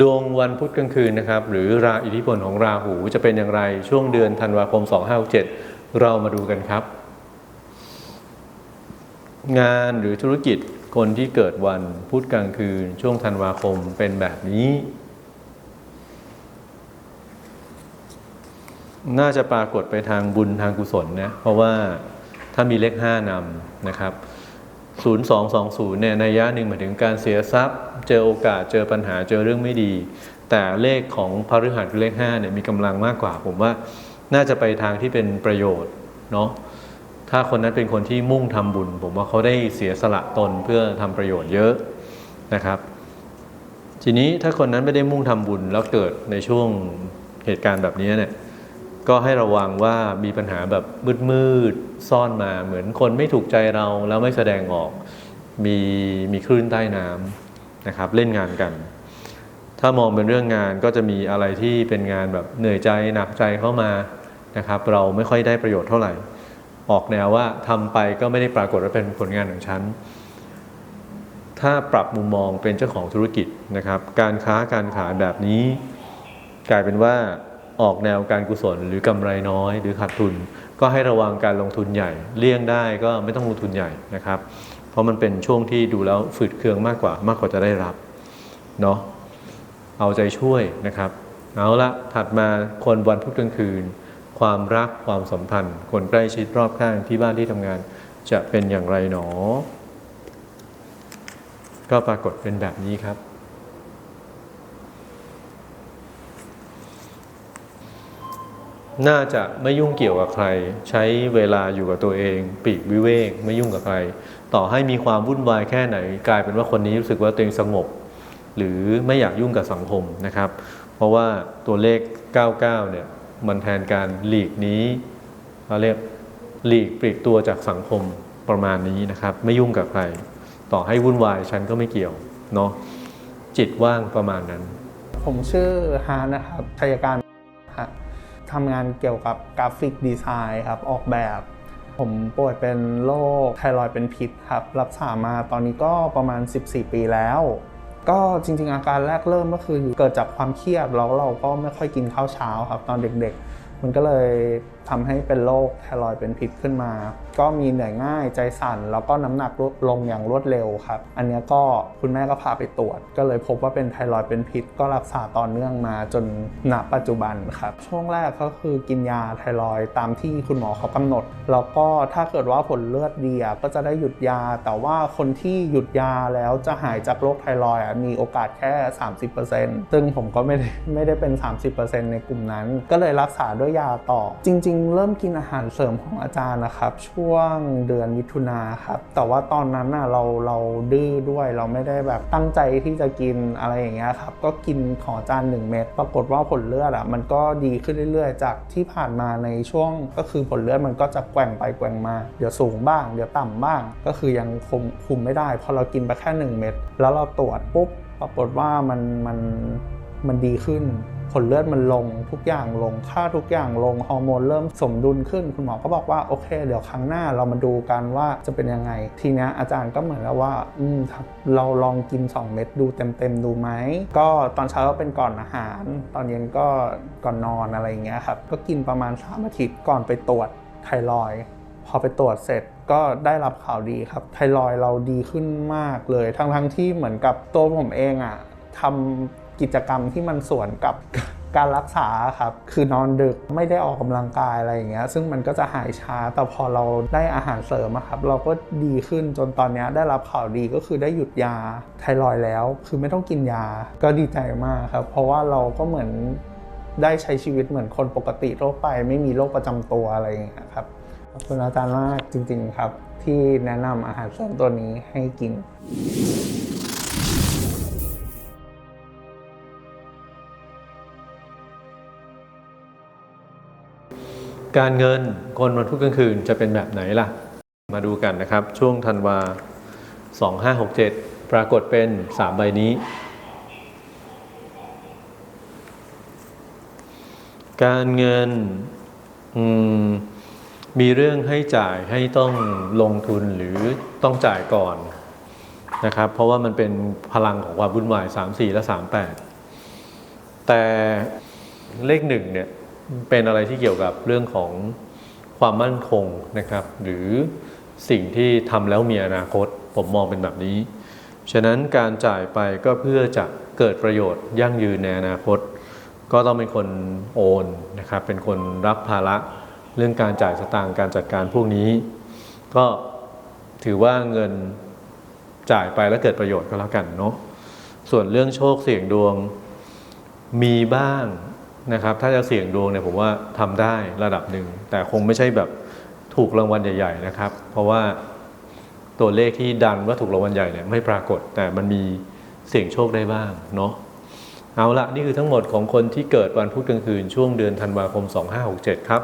ดวงวันพุธกลางคืนนะครับหรือราอิทธิพลของราหูจะเป็นอย่างไรช่วงเดือนธันวาคม 2567 เรามาดูกันครับ งานหรือธุรกิจคนที่เกิดวันพุธกลางคืน ช่วงธันวาคมเป็นแบบนี้ น่าจะปรากฏไปทางบุญทางกุศลนะเพราะว่าถ้ามีเลข5นำนะครับ 0220เนี่ยในยะหนึ่งหมายถึงการเสียทรัพย์ เจอโอกาสเจอปัญหาเจอเรื่องไม่ดี แต่เลขของพฤหัสคือเลข5เนี่ยมีกำลังมากกว่า ผมว่าน่าจะไปทางที่เป็นประโยชน์เนาะถ้าคนนั้นเป็นคนที่มุ่งทำบุญ ผมว่าเขาได้เสียสละตนเพื่อทำประโยชน์เยอะนะครับ ทีนี้ถ้าคนนั้นไม่ได้มุ่งทำบุญแล้วเกิดในช่วงเหตุการณ์แบบนี้เนี่ย ก็ให้ระวังว่ามีปัญหาแบบมืดๆซ่อนมา เหมือนคนไม่ถูกใจเราแล้วไม่แสดงออกมีมีคลื่นใต้น้ำนะครับ เล่นงานกัน ถ้ามองเป็นเรื่องงานก็จะมีอะไรที่เป็นงานแบบเหนื่อยใจหนักใจเข้ามานะครับ เราไม่ค่อยได้ประโยชน์เท่าไหร่ ออกแนวว่าทำไปก็ไม่ได้ปรากฏว่าเป็นผลงานของฉันถ้าปรับมุมมองเป็นเจ้าของธุรกิจนะครับ การค้าการขายแบบนี้ กลายเป็นว่า ออกแนวการกุศลหรือกำไรน้อยหรือขาดทุน ก็ให้ระวังการลงทุนใหญ่ เลี่ยงได้ก็ไม่ต้องลงทุนใหญ่นะครับ เพราะมันเป็นช่วงที่ดูแล้วฝืดเคืองมากกว่ามากกว่าจะได้รับเนาะเอาใจช่วยนะครับ เอาละถัดมาคนวันพุธกลางคืน ความรักความสัมพันธ์ คนใกล้ชิดรอบข้างที่บ้านที่ทำงานจะเป็นอย่างไรหนอ ก็ปรากฏเป็นแบบนี้ครับ น่าจะไม่ยุ่งเกี่ยวกับใคร ใช้เวลาอยู่กับตัวเอง ปีกวิเวกไม่ยุ่งกับใคร ต่อให้มีความวุ่นวายแค่ไหน กลายเป็นว่าคนนี้รู้สึกว่าตัวเองสงบ หรือไม่อยากยุ่งกับสังคมนะครับ เพราะว่าตัวเลข 99 เนี่ยมันแทนการหลีกนี้เราเรียกหลีกปลีกตัวจากสังคมประมาณนี้นะครับ ไม่ยุ่งกับใคร ต่อให้วุ่นวายฉันก็ไม่เกี่ยวเนาะจิตว่างประมาณนั้น ผมชื่อฮานะครับชัยการ ทำงานเกี่ยวกับกราฟิกดีไซน์ครับ ออกแบบ ผมป่วยเป็นโรคไทรอยด์เป็นพิษครับ รักษามาตอนนี้ก็ประมาณ 14 ปีแล้ว ก็จริง ๆ อาการแรกเริ่มก็คือเกิดจากความเครียดแล้วเราก็ไม่ค่อยกินข้าวเช้าครับ ตอนเด็กๆ มันก็เลย ทำให้เป็นโรคไทรอยเป็นพิษขึ้นมา ก็มีเหนื่อยง่ายใจสั่น แล้วก็น้ำหนักลดลงอย่างรวดเร็วครับ อันเนี้ยก็คุณแม่ก็พาไปตรวจ ก็เลยพบว่าเป็นไทรอยเป็นพิษ ก็รักษาต่อเนื่องมาจนณปัจจุบันครับ ช่วงแรกก็คือกินยาไทรอยตามที่คุณหมอเขากำหนด แล้วก็ถ้าเกิดว่าผลเลือดดีอะก็จะได้หยุดยา แต่ว่าคนที่หยุดยาแล้วจะหายจากโรคไทรอยมีโอกาสแค่ 30%ซึ่งผมก็ไม่ได้ไม่ได้เป็น 30%ในกลุ่มนั้น ก็เลยรักษาด้วยยาต่อจริงเริ่มกินอาหารเสริมของอาจารย์นะครับ ช่วงเดือนมิถุนาครับ แต่ว่าตอนนั้นน่ะเราเราดื้อด้วยเราไม่ได้แบบตั้งใจที่จะกินอะไรอย่างเงี้ยครับ ก็กินของอาจารย์1เม็ดปรากฏว่าผลเลือดอะมันก็ดีขึ้นเรื่อยๆ จากที่ผ่านมาในช่วงก็คือผลเลือดมันก็จะแกว่งไปแกว่งมาเดี๋ยวสูงบ้าง เดี๋ยวต่ำบ้าง ก็คือยังคุมคุมไม่ได้พอเรากินไปแค่ 1 เม็ดแล้วเราตรวจปุ๊บปรากฏว่ามันมันมันดีขึ้น ผลเลือดมันลงทุกอย่างลงค่าทุกอย่างลงฮอร์โมนเริ่มสมดุลขึ้น คุณหมอก็บอกว่าโอเค เดี๋ยวครั้งหน้าเรามาดูกันว่าจะเป็นยังไง ทีนี้อาจารย์ก็เหมือนแล้วว่า อืมเราลองกิน 2 เม็ดดูเต็มๆดูไหมก็ตอนเช้าก็เป็นก่อนอาหาร ตอนเย็นก็ก่อนนอนอะไรอย่างเงี้ยครับก็กินประมาณ3อาทิตย์ก่อนไปตรวจไทรอยพอไปตรวจเสร็จก็ได้รับข่าวดีครับไทรอยเราดีขึ้นมากเลย ทั้งๆที่เหมือนกับตัวผมเองอะทำ กิจกรรมที่มันส่วนกับการรักษาครับคือนอนดึกไม่ได้ออกกำลังกายอะไรอย่างเงี้ยซึ่งมันก็จะหายช้าแต่พอเราได้อาหารเสริมครับเราก็ดีขึ้นจนตอนนี้ได้รับข่าวดีก็คือได้หยุดยาไทรอยแล้ว คือไม่ต้องกินยาก็ดีใจมากครับ เพราะว่าเราก็เหมือนได้ใช้ชีวิตเหมือนคนปกติทั่วไป ไม่มีโรคประจำตัวอะไรอย่างเงี้ยครับขอบคุณอาจารย์มากจริง ๆ ครับ ที่แนะนำอาหารเสริมตัวนี้ให้กิน การเงินคนวันพุธกลางคืนจะเป็นแบบไหนล่ะ มาดูกันนะครับ ช่วงธันวา 2567 ปรากฏเป็น 3 ใบนี้ การเงินมมีเรื่องให้จ่ายให้ต้องลงทุนหรือต้องจ่ายก่อนนะครับ เพราะว่ามันเป็นพลังของความวุ่นวาย 3 4 และ 3 8 แต่เลขหนึ่งเนี่ย เป็นอะไรที่เกี่ยวกับเรื่องของความมั่นคงนะครับ หรือสิ่งที่ทำแล้วมีอนาคตผมมองเป็นแบบนี้ ฉะนั้นการจ่ายไปก็เพื่อจะเกิดประโยชน์ยั่งยืนในอนาคต ก็ต้องเป็นคนโอนนะครับเป็นคนรับภาระเรื่องการจ่ายสตางค์การจัดการพวกนี้ ก็ถือว่าเงินจ่ายไปแล้วเกิดประโยชน์ก็แล้วกันเนาะส่วนเรื่องโชคเสี่ยงดวงมีบ้าง นะครับ ถ้าจะเสี่ยงดวงเนี่ยผมว่าทำได้ระดับหนึ่ง แต่คงไม่ใช่แบบถูกรางวัลใหญ่ ๆ นะครับ เพราะว่าตัวเลขที่ดันว่าถูกรางวัลใหญ่เนี่ยไม่ปรากฏ แต่มันมีเสี่ยงโชคได้บ้างเนาะเอาละนี่คือทั้งหมดของคนที่เกิดวันพุธกลางคืนช่วงเดือนธันวาคม 2567 ครับ